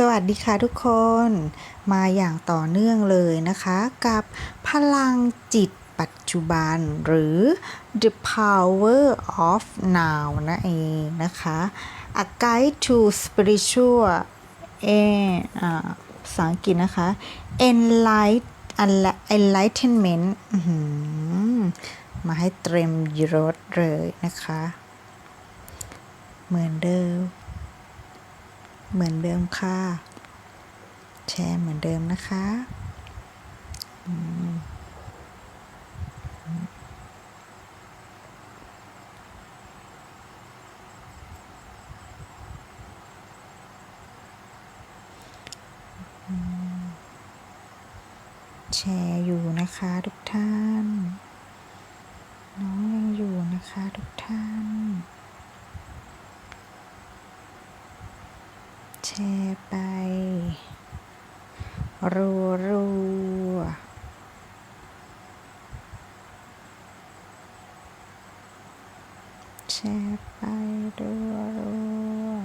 สวัสดีค่ะทุกคนมาอย่างต่อเนื่องเลยนะคะ กับพลังจิตปัจจุบันหรือ the power of now นั่นเองนะคะ a guide to spiritual เออภาษาอังกฤษนะคะ enlight enlightenment มาให้เตรียมยศเลยนะคะ เหมือนเดิม เหมือนเดิมค่ะ แชร์เหมือนเดิมนะคะแชร์อยู่นะคะทุกท่าน น้องยังอยู่นะคะทุกท่าน แช ร์ไป รัวรัวแชร์ไปรัวรัว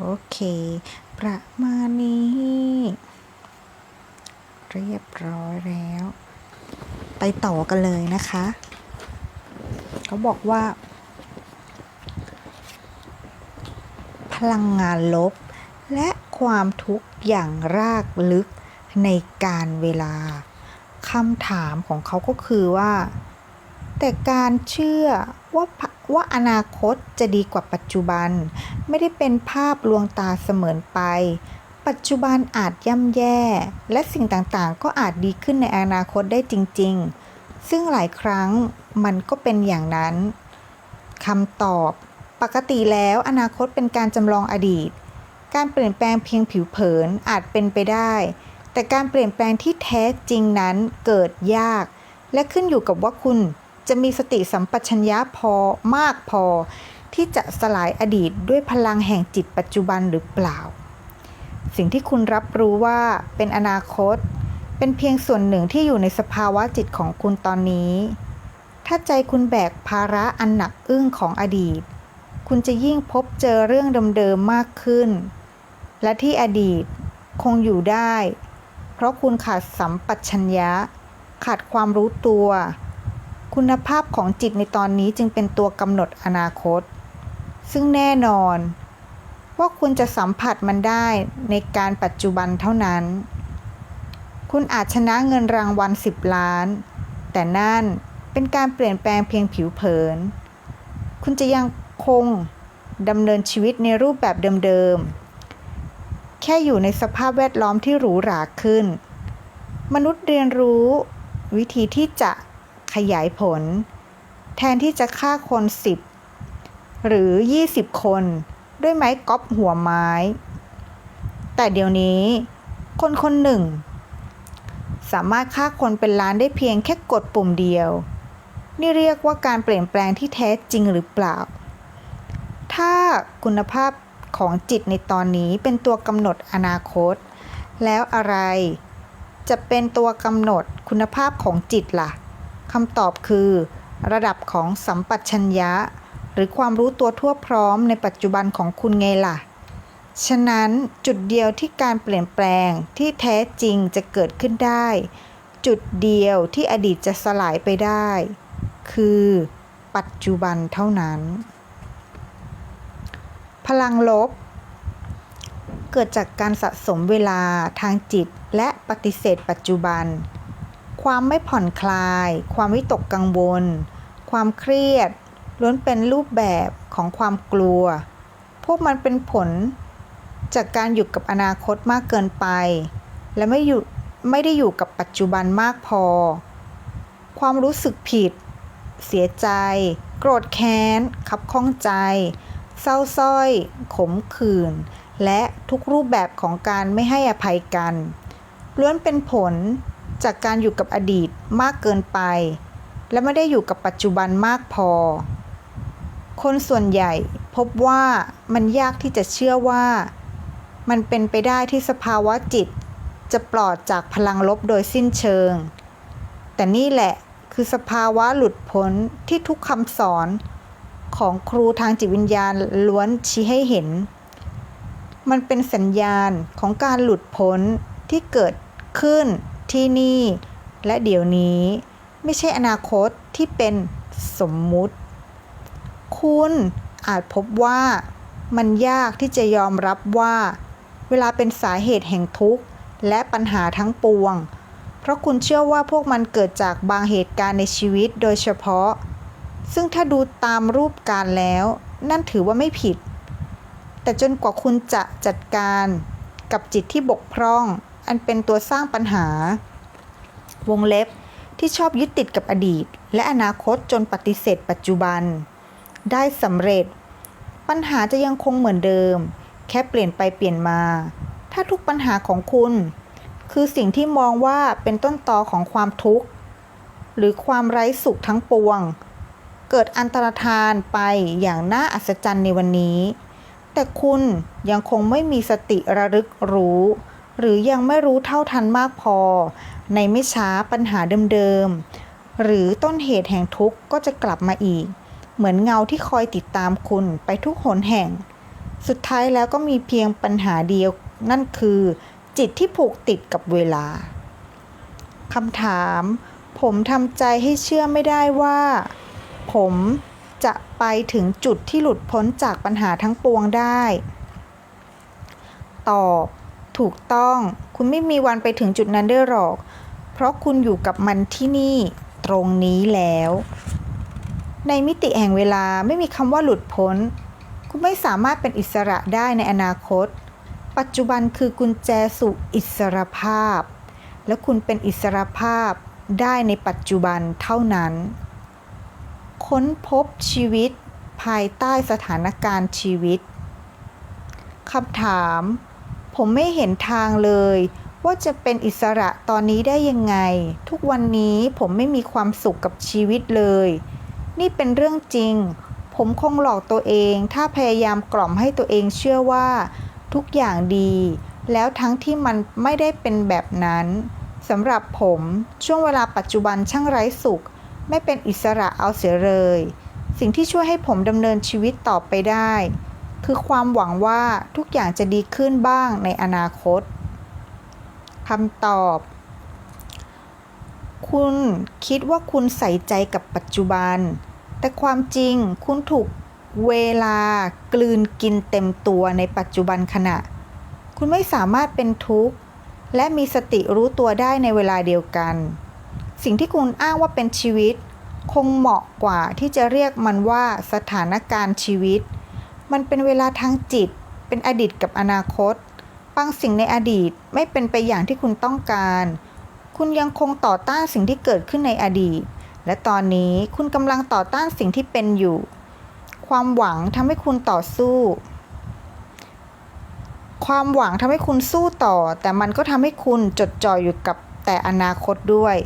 โอ เคประมาณนี้ เรียบร้อยแล้ว ไปต่อกันเลยนะคะ เขาบอกว่า พลังงานลบ และความทุกข์อย่างรากลึกในการเวลาคำถามของเขาก็คือว่า แต่การเชื่อว่าพ ว่าอนาคตจะดีกว่าปัจจุบัน ไม่ได้เป็นภาพลวงตาเสมือนไป ปัจจุบันอาจย่ำแย่ และสิ่งต่างๆ ก็อาจดีขึ้นในอนาคตได้จริง ๆ ซึ่งหลายครั้งมันก็เป็นอย่างนั้นคำตอบ ปกติแล้วอนาคตเป็นการจำลองอดีต การเปลี่ยนแปลงเพียงผิวเผินอาจเป็นไปได้ แต่การเปลี่ยนแปลงที่แท้จริงนั้นเกิดยาก และขึ้นอยู่กับว่าคุณ จะมีสติสัมปชัญญะพอมากพอ ที่จะสลายอดีตด้วยพลังแห่งจิตปัจจุบันหรือเปล่า สิ่งที่คุณรับรู้ว่าเป็นอนาคต เป็นเพียงส่วนหนึ่งที่อยู่ในสภาวะจิตของคุณตอนนี้ ถ้าใจคุณแบกภาระอันหนักอึ้งของอดีต คุณจะยิ่งพบเจอเรื่องเดิมๆมากขึ้น และที่อดีตคงอยู่ได้ เพราะคุณขาดสัมปชัญญะขาดความรู้ตัว คุณภาพของจิตในตอนนี้จึงเป็นตัวกำหนดอนาคต ซึ่งแน่นอน ว่าคุณจะสัมผัสมันได้ในการปัจจุบันเท่านั้น คุณอาจชนะเงินรางวัล 10 ล้าน แต่นั่นเป็นการเปลี่ยนแปลงเพียงผิวเผิน คุณจะยังคงดำเนินชีวิตในรูปแบบเดิมๆ แค่อยู่ในสภาพแวดล้อมที่หรูหราขึ้น มนุษย์เรียนรู้วิธีที่จะ ขยายผล แทนที่จะฆ่าคนสิบหรือ 20 คนด้วยไม้ก๊อปหัวไม้ แต่เดี๋ยวนี้ คนคนหนึ่ง สามารถฆ่าคนเป็นล้านได้เพียงแค่กดปุ่มเดียว นี่เรียกว่าการเปลี่ยนแปลงที่แท้จริงหรือเปล่า ถ้าคุณภาพของจิตในตอนนี้เป็นตัวกำหนดอนาคต แล้วอะไร จะเป็นตัวกำหนดคุณภาพของจิตล่ะ คำตอบคือ ระดับของสัมปชัญญะ หรือความรู้ตัวทั่วพร้อมในปัจจุบันของคุณไงล่ะ ฉะนั้นจุดเดียวที่การเปลี่ยนแปลงที่แท้จริงจะเกิดขึ้นได้ จุดเดียวที่อดีตจะสลายไปได้ คือปัจจุบันเท่านั้น พลังลบ เกิดจากการสะสมเวลาทางจิตและปฏิเสธปัจจุบัน ความไม่ผ่อนคลาย ความวิตกกังวล ความเครียด ล้วนเป็นรูปแบบของความกลัว พวกมันเป็นผลจากการอยู่กับอนาคตมากเกินไป และไม่อยู่ไม่ได้อยู่กับปัจจุบันมากพอ ความรู้สึกผิด เสียใจ โกรธแค้น ขับข้องใจ เศร้าส้อย ขมขื่น และทุกรูปแบบของการไม่ให้อภัยกัน ล้วนเป็นผล จากการอยู่กับอดีตมากเกินไป และไม่ได้อยู่กับปัจจุบันมากพอ คนส่วนใหญ่พบว่ามันยากที่จะเชื่อว่า มันเป็นไปได้ที่สภาวะจิต จะปลอดจากพลังลบโดยสิ้นเชิง แต่นี่แหละคือสภาวะหลุดพ้นที่ทุกคำสอนของครูทางจิตวิญญาณล้วนชี้ให้เห็น มันเป็นสัญญาณของการหลุดพ้นที่เกิดขึ้น ที่นี่ และเดี๋ยวนี้ไม่ใช่อนาคตที่เป็นสมมุติ คุณอาจพบว่ามันยากที่จะยอมรับว่า เวลาเป็นสาเหตุแห่งทุกข์ และปัญหาทั้งปวง เพราะคุณเชื่อว่าพวกมันเกิดจากบางเหตุการณ์ในชีวิตโดยเฉพาะ ซึ่งถ้าดูตามรูปการแล้ว นั่นถือว่าไม่ผิด แต่จนกว่าคุณจะจัดการกับจิตที่บกพร่อง อันเป็นตัวสร้างปัญหา วงเล็บที่ชอบยึดติดกับอดีต และอนาคตจนปฏิเสธปัจจุบัน ได้สำเร็จ ปัญหาจะยังคงเหมือนเดิม แค่เปลี่ยนไปเปลี่ยนมา ถ้าทุกปัญหาของคุณ คือสิ่งที่มองว่าเป็นต้นตอของความทุกข์ หรือความไร้สุขทั้งปวง เกิดอันตรธานไปอย่างน่าอัศจรรย์ในวันนี้ แต่คุณยังคงไม่มีสติระลึกรู้ หรือยังไม่รู้เท่าทันมากพอ ในไม่ช้าปัญหาเดิมๆ หรือต้นเหตุแห่งทุกข์ก็จะกลับมาอีก เหมือนเงาที่คอยติดตามคุณไปทุกหนแห่ง สุดท้ายแล้วก็มีเพียงปัญหาเดียว นั่นคือ จิตที่ผูกติดกับเวลาคำถาม ผมทำใจให้เชื่อไม่ได้ว่า ผมจะไปถึงจุดที่หลุดพ้นจากปัญหาทั้งปวงได้ ตอบ ถูกต้อง คุณไม่มีวันไปถึงจุดนั้นได้หรอก เพราะคุณอยู่กับมันที่นี่ตรงนี้แล้ว ในมิติแห่งเวลาไม่มีคำว่าหลุดพ้น คุณไม่สามารถเป็นอิสระได้ในอนาคต ปัจจุบันคือกุญแจสู่อิสรภาพ และคุณเป็นอิสรภาพได้ในปัจจุบันเท่านั้น ค้นพบชีวิตภายใต้สถานการณ์ชีวิตคำถาม ผมไม่เห็นทางเลย ว่าจะเป็นอิสระตอนนี้ได้ยังไง ทุกวันนี้ผมไม่มีความสุขกับชีวิตเลย นี่เป็นเรื่องจริง ผมคงหลอกตัวเอง ถ้าพยายามกล่อมให้ตัวเองเชื่อว่า ทุกอย่างดี แล้วทั้งที่มันไม่ได้เป็นแบบนั้นสำหรับผมช่วงเวลาปัจจุบันช่างไร้สุข ไม่เป็นอิสระเอาเสียเลย สิ่งที่ช่วยให้ผมดำเนินชีวิตต่อไปได้ คือความหวังว่าทุกอย่างจะดีขึ้นบ้างในอนาคตคำตอบ คุณคิดว่าคุณใส่ใจกับปัจจุบัน แต่ความจริงคุณถูกเวลากลืนกินเต็มตัวในปัจจุบันขณะ คุณไม่สามารถเป็นทุกข์ และมีสติรู้ตัวได้ในเวลาเดียวกัน สิ่งที่คุณอ้างว่าเป็นชีวิต คงเหมาะกว่าที่จะเรียกมันว่าสถานการณ์ชีวิต มันเป็นเวลาทางจิต เป็นอดีตกับอนาคต บางสิ่งในอดีตไม่เป็นไปอย่างที่คุณต้องการ คุณยังคงต่อต้านสิ่งที่เกิดขึ้นในอดีต และตอนนี้คุณกำลังต่อต้านสิ่งที่เป็นอยู่ ความหวังทำให้คุณต่อสู้ ความหวังทำให้คุณสู้ต่อ แต่มันก็ทำให้คุณจดจ่ออยู่กับแต่อนาคตด้วย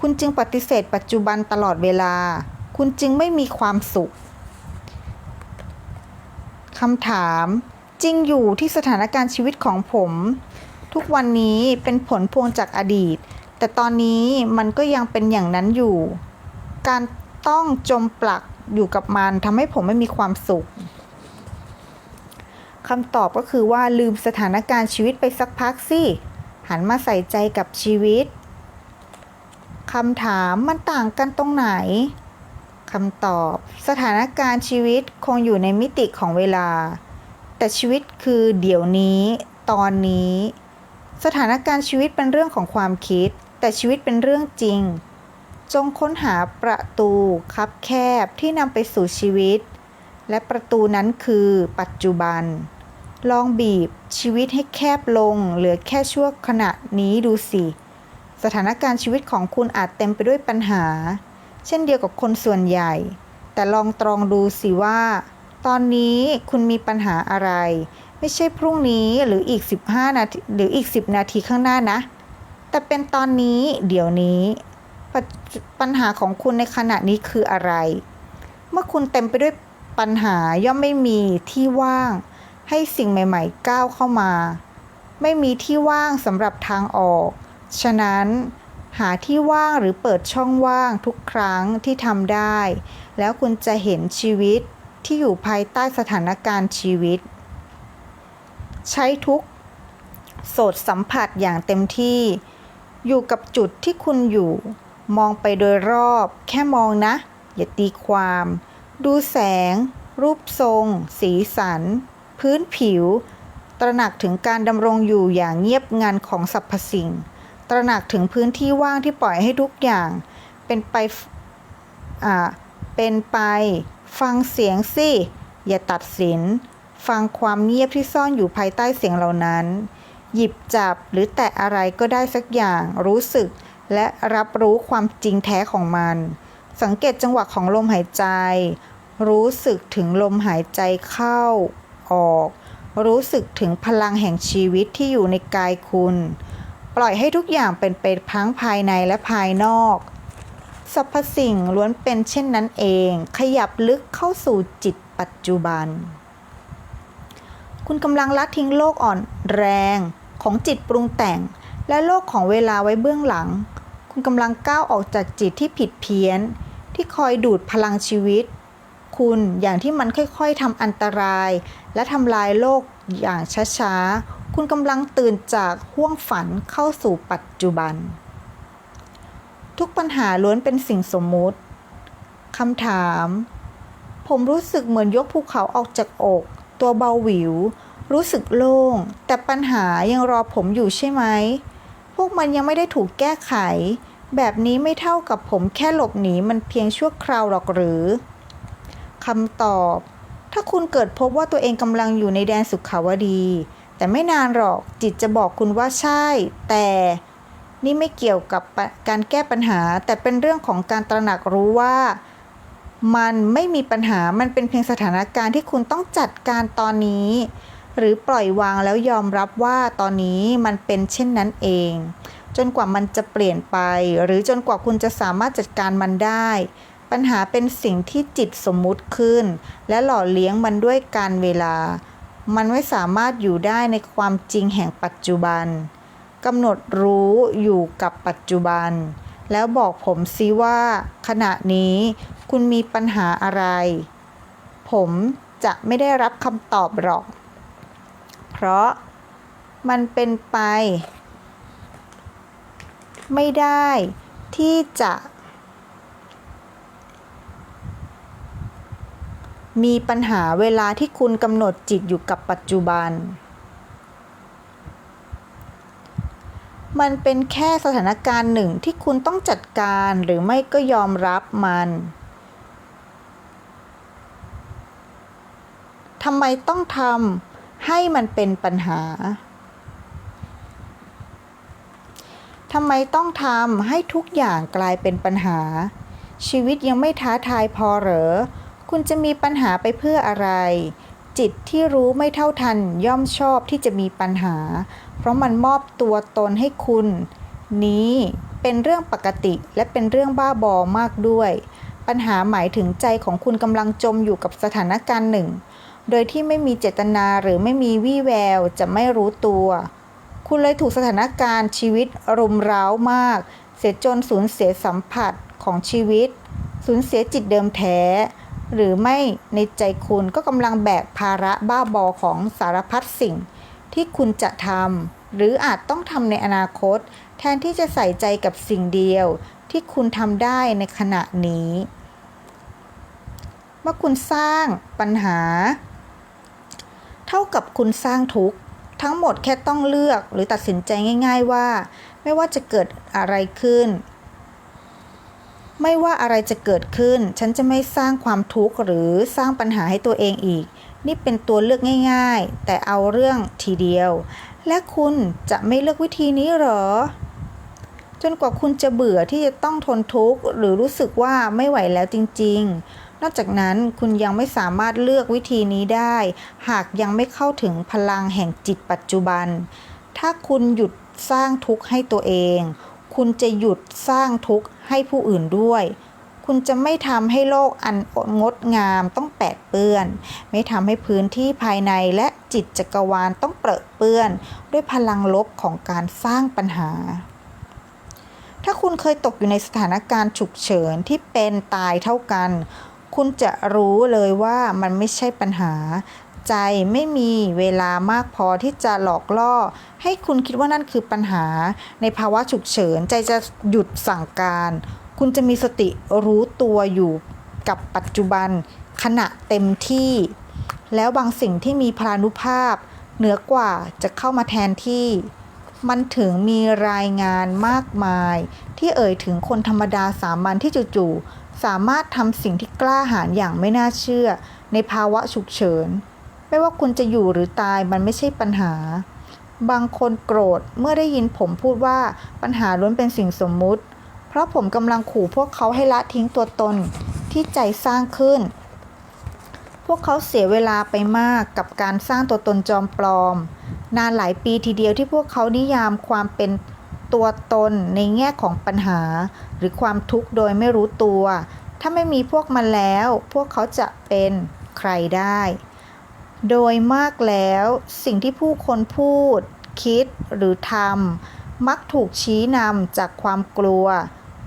คุณจึงปฏิเสธปัจจุบันตลอดเวลา คุณจึงไม่มีความสุข คำถาม จริงอยู่ที่สถานการณ์ชีวิตของผม ทุกวันนี้เป็นผลพวงจากอดีต แต่ตอนนี้มันก็ยังเป็นอย่างนั้นอยู่ การต้องจมปลักอยู่กับมันทำให้ผมไม่มีความสุขคำตอบก็คือว่าลืมสถานการณ์ชีวิตไปสักพักสิ หันมาใส่ใจกับชีวิตคำถามมันต่างกันตรงไหน คำตอบ สถานการณ์ชีวิตคงอยู่ในมิติของเวลา แต่ชีวิตคือเดี๋ยวนี้ ตอนนี้ สถานการณ์ชีวิตเป็นเรื่องของความคิด แต่ชีวิตเป็นเรื่องจริง จงค้นหาประตูคับแคบที่นำไปสู่ชีวิต และประตูนั้นคือปัจจุบัน ลองบีบชีวิตให้แคบลง เหลือแค่ชั่วขณะนี้ดูสิ สถานการณ์ชีวิตของคุณอาจเต็มไปด้วยปัญหา เช่นเดียวกับคนส่วนใหญ่ แต่ลองตรองดูสิว่า ตอนนี้คุณมีปัญหาอะไร ไม่ใช่พรุ่งนี้หรืออีก 15 นาทีหรืออีก 10 นาทีข้างหน้านะ แต่เป็นตอนนี้เดี๋ยวนี้ปปัญหาของคุณในขณะนี้คืออะไร เมื่อคุณเต็มไปด้วยปัญหาย่อมไม่มีที่ว่าง ให้สิ่งใหม่ ๆ ก้าวเข้ามา ไม่มีที่ว่างสำหรับทางออก ฉะนั้น หาที่ว่างหรือเปิดช่องว่างทุกครั้งที่ทำได้ แล้วคุณจะเห็นชีวิตที่อยู่ภายใต้สถานการณ์ชีวิต ใช้ทุกโสดสัมผัสอย่างเต็มที่ อยู่กับจุดที่คุณอยู่ มองไปโดยรอบ แค่มองนะ อย่าตีความ ดูแสง รูปทรง สีสัน พื้นผิว ตระหนักถึงการดำรงอยู่อย่างเงียบงันของสรรพสิ่ง ตระหนักถึงพื้นที่ว่างที่ปล่อยให้ทุกอย่าง เป็นไปอ่าเป็นไป ฟังเสียงสิ อย่าตัดสิน ฟังความเงียบที่ซ่อนอยู่ภายใต้เสียงเหล่านั้น หยิบจับหรือแตะอะไรก็ได้สักอย่าง รู้สึก และรับรู้ความจริงแท้ของมัน สังเกตจังหวะของลมหายใจ รู้สึกถึงลมหายใจเข้า ออก รู้สึกถึงพลังแห่งชีวิตที่อยู่ในกายคุณ ปล่อยให้ทุกอย่างเป็นไปทั้งภายในและภายนอกสรรพสิ่งล้วนเป็นเช่นนั้นเอง ขยับลึกเข้าสู่จิตปัจจุบัน คุณกำลังละทิ้งโลกอ่อนแรงของจิตปรุงแต่ง และโลกของเวลาไว้เบื้องหลัง คุณกำลังก้าวออกจากจิตที่ผิดเพี้ยน ที่คอยดูดพลังชีวิต คุณอย่างที่มันค่อยๆทำอันตราย และทำลายโลกอย่างช้าๆ คุณกำลังตื่นจากห้วงฝันเข้าสู่ปัจจุบัน ทุกปัญหาล้วนเป็นสิ่งสมมุติคำถาม ผมรู้สึกเหมือนยกภูเขาออกจากอก ตัวเบาหวิว รู้สึกโล่ง แต่ปัญหายังรอผมอยู่ใช่ไหม พวกมันยังไม่ได้ถูกแก้ไข แบบนี้ไม่เท่ากับผมแค่หลบหนีมันเพียงชั่วคราวหรอกหรือคำตอบ ถ้าคุณเกิดพบว่าตัวเองกำลังอยู่ในแดนสุขาวดี แต่ไม่นานหรอกจิตจะบอกคุณว่าใช่ แต่นี่ไม่เกี่ยวกับการแก้ปัญหา แต่เป็นเรื่องของการตระหนักรู้ว่า มันไม่มีปัญหามันเป็นเพียงสถานการณ์ที่คุณต้องจัดการตอนนี้ หรือปล่อยวางแล้วยอมรับว่าตอนนี้มันเป็นเช่นนั้นเอง จนกว่ามันจะเปลี่ยนไป หรือจนกว่าคุณจะสามารถจัดการมันได้ ปัญหาเป็นสิ่งที่จิตสมมุติขึ้น และหล่อเลี้ยงมันด้วยการเวลา มันไม่สามารถอยู่ได้ในความจริงแห่งปัจจุบันกำหนดรู้อยู่กับปัจจุบัน แล้วบอกผมซิว่า ขณะนี้คุณมีปัญหาอะไร ผมจะไม่ได้รับคำตอบหรอก เพราะมันเป็นไป ไม่ได้ที่จะ มีปัญหาเวลาที่คุณกำหนดจิตอยู่กับปัจจุบัน มันเป็นแค่สถานการณ์หนึ่งที่คุณต้องจัดการหรือไม่ก็ยอมรับมันทำไมต้องทำให้มันเป็นปัญหา ทำไมต้องทำให้ทุกอย่างกลายเป็นปัญหา ชีวิตยังไม่ท้าทายพอเหรอ คุณจะมีปัญหาไปเพื่ออะไร จิตที่รู้ไม่เท่าทันย่อมชอบที่จะมีปัญหา เพราะมันมอบตัวตนให้คุณ นี้เป็นเรื่องปกติและเป็นเรื่องบ้าบอมากด้วย ปัญหาหมายถึงใจของคุณกำลังจมอยู่กับสถานการณ์หนึ่ง โดยที่ไม่มีเจตนาหรือไม่มีวี่แววจะไม่รู้ตัว คุณเลยถูกสถานการณ์ชีวิตรุมเร้ามาก เสียจนสูญเสียสัมผัสของชีวิต สูญเสียจิตเดิมแท้ หรือไม่ในใจคุณก็กำลังแบกภาระบ้าบอของสารพัดสิ่ง ที่คุณจะทำหรืออาจต้องทำในอนาคต แทนที่จะใส่ใจกับสิ่งเดียว ที่คุณทำได้ในขณะนี้ เมื่อคุณสร้างปัญหา เท่ากับคุณสร้างทุกข์ทั้งหมดแค่ต้องเลือกหรือตัดสินใจง่าย ๆว่า ไม่ว่าจะเกิดอะไรขึ้น ไม่ว่าอะไรจะเกิดขึ้น ฉันจะไม่สร้างความทุกข์หรือสร้างปัญหาให้ตัวเองอีก นี่เป็นตัวเลือกง่ายๆ แต่เอาเรื่องทีเดียว และคุณจะไม่เลือกวิธีนี้หรอ จนกว่าคุณจะเบื่อที่จะต้องทนทุกข์หรือรู้สึกว่าไม่ไหวแล้วจริง ๆ นอกจากนั้นคุณยังไม่สามารถเลือกวิธีนี้ได้ หากยังไม่เข้าถึงพลังแห่งจิตปัจจุบัน ถ้าคุณหยุดสร้างทุกข์ให้ตัวเองคุณจะหยุดสร้างทุกข์ ให้ผู้อื่นด้วย คุณจะไม่ทำให้โลกอันงดงามต้องแปดเปื้อน ไม่ทำให้พื้นที่ภายในและจิตจักรวาลต้องเปรอะเปื้อน ด้วยพลังลบของการสร้างปัญหา ถ้าคุณเคยตกอยู่ในสถานการณ์ฉุกเฉินที่เป็นตายเท่ากัน คุณจะรู้เลยว่ามันไม่ใช่ปัญหา ใจไม่มีเวลามากพอที่จะหลอกล่อ ให้คุณคิดว่านั่นคือปัญหา ในภาวะฉุกเฉิน ใจจะหยุดสั่งการ คุณจะมีสติรู้ตัวอยู่กับปัจจุบันขณะเต็มที่ แล้วบางสิ่งที่มีพลานุภาพ เหนือกว่าจะเข้ามาแทนที่ มันถึงมีรายงานมากมาย ที่เอ่ยถึงคนธรรมดาสามัญที่จู่ๆสามารถทำสิ่งที่กล้าหาญอย่างไม่น่าเชื่อ ในภาวะฉุกเฉิน ไม่ว่าคุณจะอยู่หรือตายมันไม่ใช่ปัญหา บางคนโกรธเมื่อได้ยินผมพูดว่าปัญหาล้วนเป็นสิ่งสมมุติ เพราะผมกำลังขู่พวกเขาให้ละทิ้งตัวตนที่ใจสร้างขึ้น พวกเขาเสียเวลาไปมากกับการสร้างตัวตนจอมปลอม นานหลายปีทีเดียวที่พวกเขานิยามความเป็นตัวตนในแง่ของปัญหา หรือความทุกข์โดยไม่รู้ตัว ถ้าไม่มีพวกมันแล้ว พวกเขาจะเป็นใครได้ โดยมากแล้วสิ่งที่ผู้คนพูด คิดหรือทำมักถูกชี้นำจากความกลัว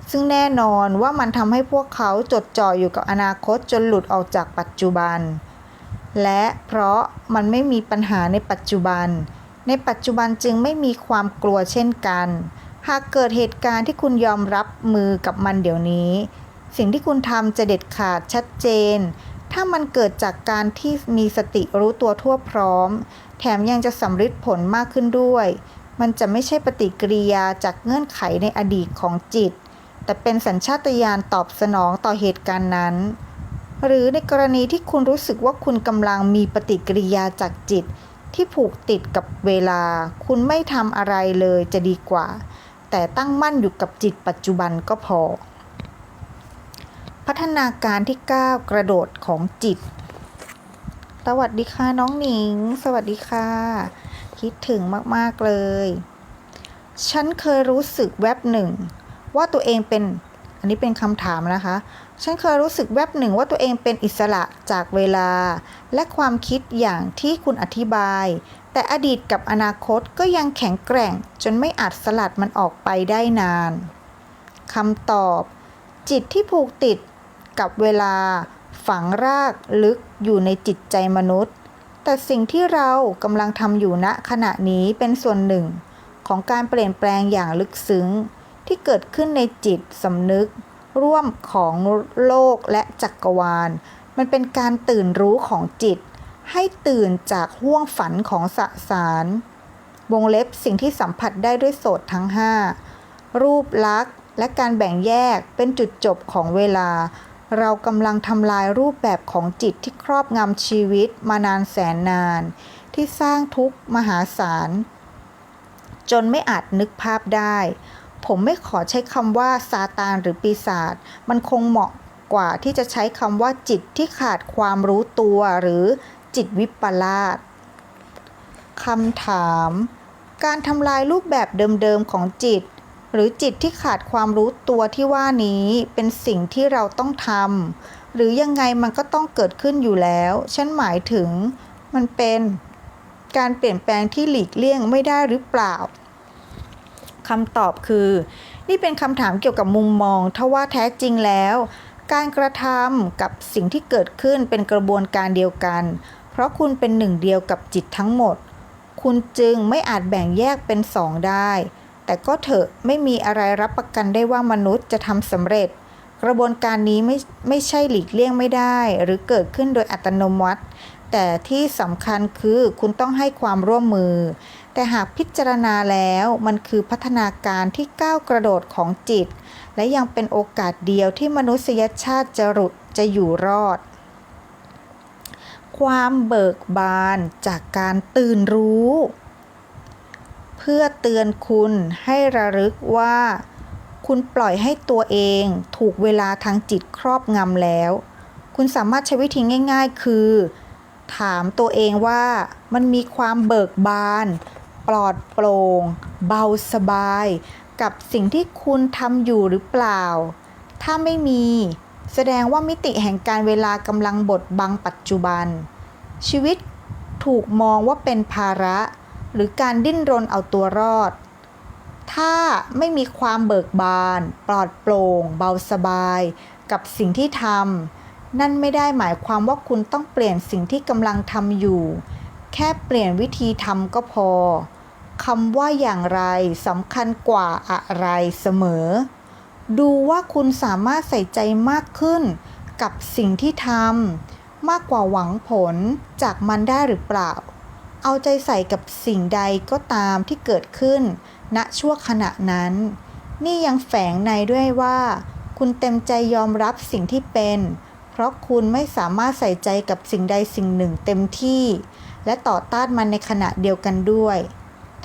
ซึ่งแน่นอนว่ามันทำให้พวกเขาจดจ่ออยู่กับอนาคตจนหลุดออกจากปัจจุบัน และเพราะมันไม่มีปัญหาในปัจจุบัน ในปัจจุบันจึงไม่มีความกลัวเช่นกัน หากเกิดเหตุการณ์ที่คุณยอมรับมือกับมันเดี๋ยวนี้ สิ่งที่คุณทำจะเด็ดขาดชัดเจน ถ้ามันเกิดจากการที่มีสติรู้ตัวทั่วพร้อม แถมยังจะสำฤทธิ์ผลมากขึ้นด้วย มันจะไม่ใช่ปฏิกิริยาจากเงื่อนไขในอดีตของจิต แต่เป็นสัญชาตญาณตอบสนองต่อเหตุการณ์นั้น หรือในกรณีที่คุณรู้สึกว่าคุณกำลังมีปฏิกิริยาจากจิต ที่ผูกติดกับเวลา คุณไม่ทำอะไรเลยจะดีกว่า แต่ตั้งมั่นอยู่กับจิตปัจจุบันก็พอ พัฒนาการที่ก้าวกระโดดของจิต สวัสดีค่ะน้องหนิง สวัสดีค่ะ คิดถึงมาก ๆ เลย ฉันเคยรู้สึกแวบหนึ่ง ว่าตัวเองเป็น อันนี้เป็นคำถามนะคะ ฉันเคยรู้สึกแวบหนึ่งว่าตัวเองเป็นอิสระจากเวลา และความคิดอย่างที่คุณอธิบาย แต่อดีตกับอนาคตก็ยังแข็งแกร่ง จนไม่อาจสลัดมันออกไปได้นานคำตอบจิตที่ผูกติด กับเวลาฝังรากลึกอยู่ในจิตใจมนุษย์ แต่สิ่งที่เรากำลังทำอยู่ณขณะนี้เป็นส่วนหนึ่ง ของการเปลี่ยนแปลงอย่างลึกซึ้ง ที่เกิดขึ้นในจิตสำนึก ร่วมของโลกและจักรวาล มันเป็นการตื่นรู้ของจิต ให้ตื่นจากห่วงฝันของสสาร วงเล็บสิ่งที่สัมผัสได้ด้วยโสตทั้ง 5 รูปลักษณ์และการแบ่งแยกเป็นจุดจบของเวลา เรากำลังทำลายรูปแบบของจิตที่ครอบงำชีวิตมานานแสนนาน ที่สร้างทุกข์มหาศาล จนไม่อาจนึกภาพได้ ผมไม่ขอใช้คำว่าซาตานหรือปีศาจมันคงเหมาะกว่าที่จะใช้คำว่าจิตที่ขาดความรู้ตัวหรือจิตวิปลาสคำถาม การทำลายรูปแบบเดิมๆของจิต หรือจิตที่ขาดความรู้ตัวที่ว่านี้เป็นสิ่งที่เราต้องทำหรือยังไงมันก็ต้องเกิดขึ้นอยู่แล้ว ฉันหมายถึงมันเป็นการเปลี่ยนแปลงที่หลีกเลี่ยงไม่ได้หรือเปล่าคำตอบคือ นี่เป็นคำถามเกี่ยวกับมุมมองทว่าแท้จริงแล้ว การกระทำกับสิ่งที่เกิดขึ้นเป็นกระบวนการเดียวกัน เพราะคุณเป็นหนึ่งเดียวกับจิตทั้งหมด คุณจึงไม่อาจแบ่งแยกเป็นสองได้ แต่ก็เถอะไม่มีอะไรรับประกันได้ว่ามนุษย์จะทำสำเร็จ กระบวนการนี้ไม่ไม่ใช่หลีกเลี่ยงไม่ได้ หรือเกิดขึ้นโดยอัตโนมัติ แต่ที่สำคัญคือคุณต้องให้ความร่วมมือ แต่หากพิจารณาแล้วมันคือพัฒนาการที่ก้าวกระโดดของจิต และยังเป็นโอกาสเดียวที่มนุษยชาติจะหลุดจะอยู่รอด ความเบิกบานจากการตื่นรู้ พื่อเตือนคุณให้ระลึกว่า คุณปล่อยให้ตัวเองถูกเวลาทางจิตครอบงำแล้ว คุณสามารถใช้วิธีง่าย ๆ คือ ถามตัวเองว่ามันมีความเบิกบาน ปลอดโปร่ง เบาสบาย กับสิ่งที่คุณทำอยู่หรือเปล่า ถ้าไม่มี แสดงว่ามิติแห่งการเวลากำลังบดบังปัจจุบัน ชีวิตถูกมองว่าเป็นภาระ หรือการดิ้นรนเอาตัวรอด ถ้าไม่มีความเบิกบาน ปลอดโปร่ง เบาสบาย กับสิ่งที่ทำนั่นไม่ได้หมายความว่าคุณต้องเปลี่ยนสิ่งที่กำลังทำอยู่ แค่เปลี่ยนวิธีทำก็พอคำว่าอย่างไรสำคัญกว่าอะไรเสมอ ดูว่าคุณสามารถใส่ใจมากขึ้น กับสิ่งที่ทำมากกว่าหวังผลจากมันได้หรือเปล่า เอาใจใส่กับสิ่งใดก็ตามที่เกิดขึ้น ณชั่วขณะนั้น นี่ยังแฝงในด้วยว่า คุณเต็มใจยอมรับสิ่งที่เป็น เพราะคุณไม่สามารถใส่ใจกับสิ่งใดสิ่งหนึ่งเต็มที่ และต่อต้านมันในขณะเดียวกันด้วย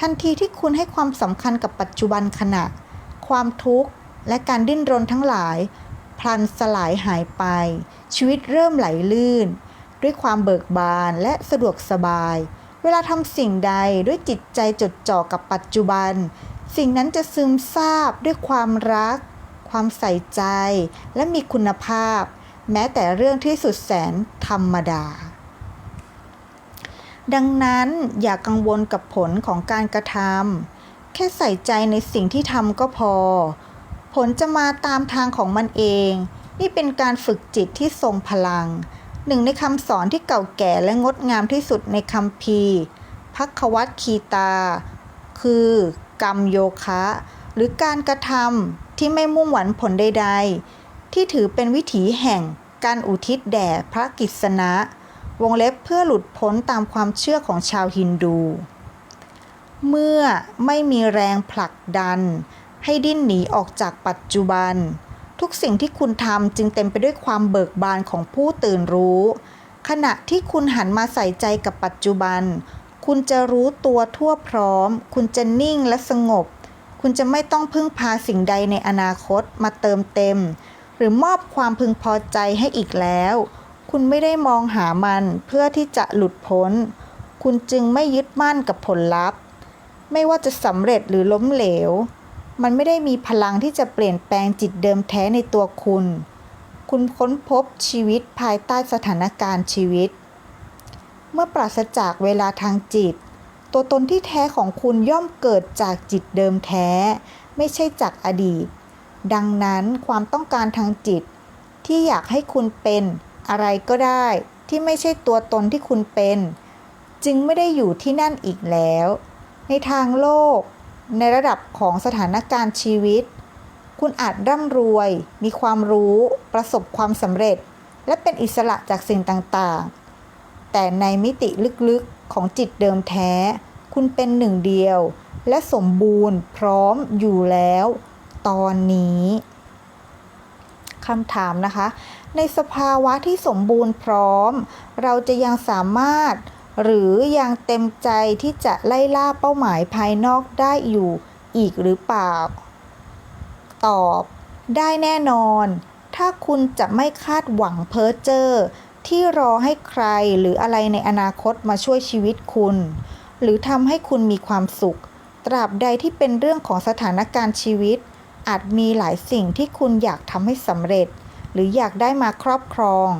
ทันทีที่คุณให้ความสำคัญกับปัจจุบันขณะ ความทุกข์และการดิ้นรนทั้งหลาย พลันสลายหายไป ชีวิตเริ่มไหลลื่น ด้วยความเบิกบานและสะดวกสบาย เวลาทำสิ่งใดด้วยจิตใจจดจ่อกับปัจจุบัน สิ่งนั้นจะซึมซาบด้วยความรัก ความใส่ใจ และมีคุณภาพ แม้แต่เรื่องที่สุดแสนธรรมดา ดังนั้นอย่ากังวลกับผลของการกระทำแค่ใส่ใจในสิ่งที่ทำก็พอ ผลจะมาตามทางของมันเอง นี่เป็นการฝึกจิตที่ทรงพลัง หนึ่งในคำสอนที่เก่าแก่และงดงามที่สุดในคำพีพักวัตคีตา คือกรรมโยคะ หรือการกระทำที่ไม่มุ่งหวังผลใด ๆ ที่ถือเป็นวิถีแห่งการอุทิศแด่พระกิษณะ วงเล็บเพื่อหลุดพ้นตามความเชื่อของชาวฮินดู เมื่อไม่มีแรงผลักดันให้ดิ้นหนีออกจากปัจจุบัน ทุกสิ่งที่คุณทำจึงเต็มไปด้วยความเบิกบานของผู้ตื่นรู้ ขณะที่คุณหันมาใส่ใจกับปัจจุบัน คุณจะรู้ตัวทั่วพร้อม คุณจะนิ่งและสงบ คุณจะไม่ต้องพึ่งพาสิ่งใดในอนาคตมาเติมเต็ม หรือมอบความพึงพอใจให้อีกแล้ว คุณไม่ได้มองหามันเพื่อที่จะหลุดพ้น คุณจึงไม่ยึดมั่นกับผลลัพธ์ ไม่ว่าจะสำเร็จหรือล้มเหลว มันไม่ได้มีพลังที่จะเปลี่ยนแปลงจิตเดิมแท้ในตัวคุณ คุณค้นพบชีวิตภายใต้สถานการณ์ชีวิต เมื่อปราศจากเวลาทางจิต ตัวตนที่แท้ของคุณย่อมเกิดจากจิตเดิมแท้ ไม่ใช่จากอดีต ดังนั้นความต้องการทางจิต ที่อยากให้คุณเป็นอะไรก็ได้ที่ไม่ใช่ตัวตนที่คุณเป็น จึงไม่ได้อยู่ที่นั่นอีกแล้ว ในทางโลก ในระดับของสถานการณ์ชีวิต คุณอาจร่ำรวย มีความรู้ ประสบความสำเร็จ และเป็นอิสระจากสิ่งต่างๆ แต่ในมิติลึกๆของจิตเดิมแท้ คุณเป็นหนึ่งเดียว และสมบูรณ์พร้อมอยู่แล้ว ตอนนี้คำถามนะคะ ในสภาวะที่สมบูรณ์พร้อม เราจะยังสามารถ หรือยังเต็มใจที่จะไล่ล่าเป้าหมายภายนอกได้อยู่อีกหรือเปล่า ตอบ ได้แน่นอน ถ้าคุณจะไม่คาดหวังเพ้อเจ้อที่รอให้ใครหรืออะไรในอนาคตมาช่วยชีวิตคุณ หรือทำให้คุณมีความสุข ตราบใดที่เป็นเรื่องของสถานการณ์ชีวิต อาจมีหลายสิ่งที่คุณอยากทำให้สำเร็จ หรืออยากได้มาครอบครอง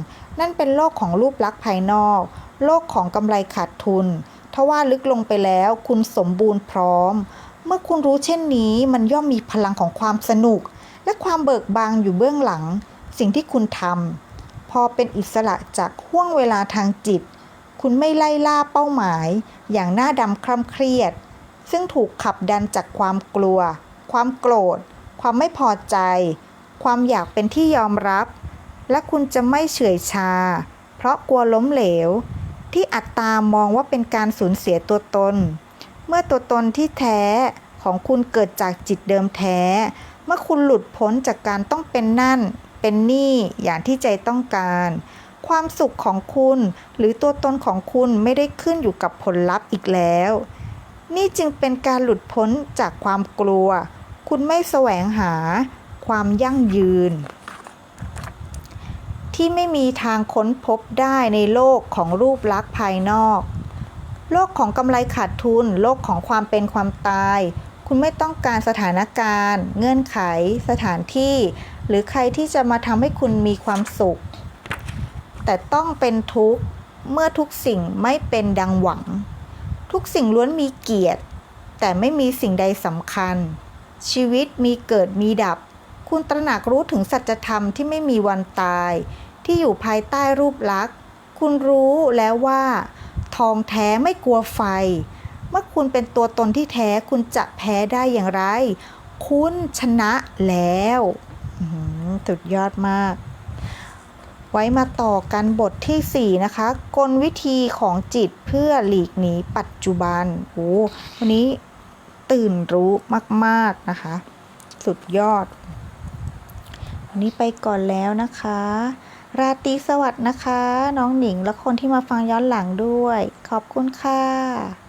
นั่นเป็นโลกของรูปลักษณ์ภายนอก โลกของกำไรขาดทุนทว่าลึกลงไปแล้วคุณสมบูรณ์พร้อม เมื่อคุณรู้เช่นนี้มันย่อมมีพลังของความสนุก และความเบิกบานอยู่เบื้องหลัง สิ่งที่คุณทำพอเป็นอิสระจากห่วงเวลาทางจิต คุณไม่ไล่ล่าเป้าหมาย อย่างหน้าดำคร่ำเครียด ซึ่งถูกขับดันจากความกลัว ความโกรธ ความไม่พอใจ ความอยากเป็นที่ยอมรับ และคุณจะไม่เฉื่อยชา เพราะกลัวล้มเหลว ที่อัตตามองว่าเป็นการสูญเสียตัวตน เมื่อตัวตนที่แท้ของคุณเกิดจากจิตเดิมแท้ เมื่อคุณหลุดพ้นจากการต้องเป็นนั่น เป็นนี่อย่างที่ใจต้องการ ความสุขของคุณหรือตัวตนของคุณไม่ได้ขึ้นอยู่กับผลลัพธ์อีกแล้ว นี่จึงเป็นการหลุดพ้นจากความกลัว คุณไม่แสวงหาความยั่งยืน ที่ไม่มีทางค้นพบได้ในโลกของรูปลักษณ์ภายนอก โลกของกำไรขาดทุน โลกของความเป็นความตาย คุณไม่ต้องการสถานการณ์ เงื่อนไข สถานที่ หรือใครที่จะมาทำให้คุณมีความสุข แต่ต้องเป็นทุกข์เมื่อทุกสิ่งไม่เป็นดังหวัง ทุกสิ่งล้วนมีเกียรติ แต่ไม่มีสิ่งใดสำคัญ ชีวิตมีเกิดมีดับ คุณตระหนักรู้ถึงสัจธรรมที่ไม่มีวันตาย ที่อยู่ภายใต้รูปลักษณ์ คุณรู้แล้วว่า ทองแท้ไม่กลัวไฟ เมื่อคุณเป็นตัวตนที่แท้คุณจะแพ้ได้อย่างไร คุณชนะแล้วสุดยอดมาก ไว้มาต่อกันบทที่ 4 นะคะ กลวิธีของจิตเพื่อหลีกหนีปัจจุบันโอ้วันนี้ตื่นรู้มาก ๆ นะคะ สุดยอด วันนี้ไปก่อนแล้วนะคะ ราตรีสวัสดิ์นะคะ น้องหนิงและคนที่มาฟังย้อนหลังด้วย ขอบคุณค่ะ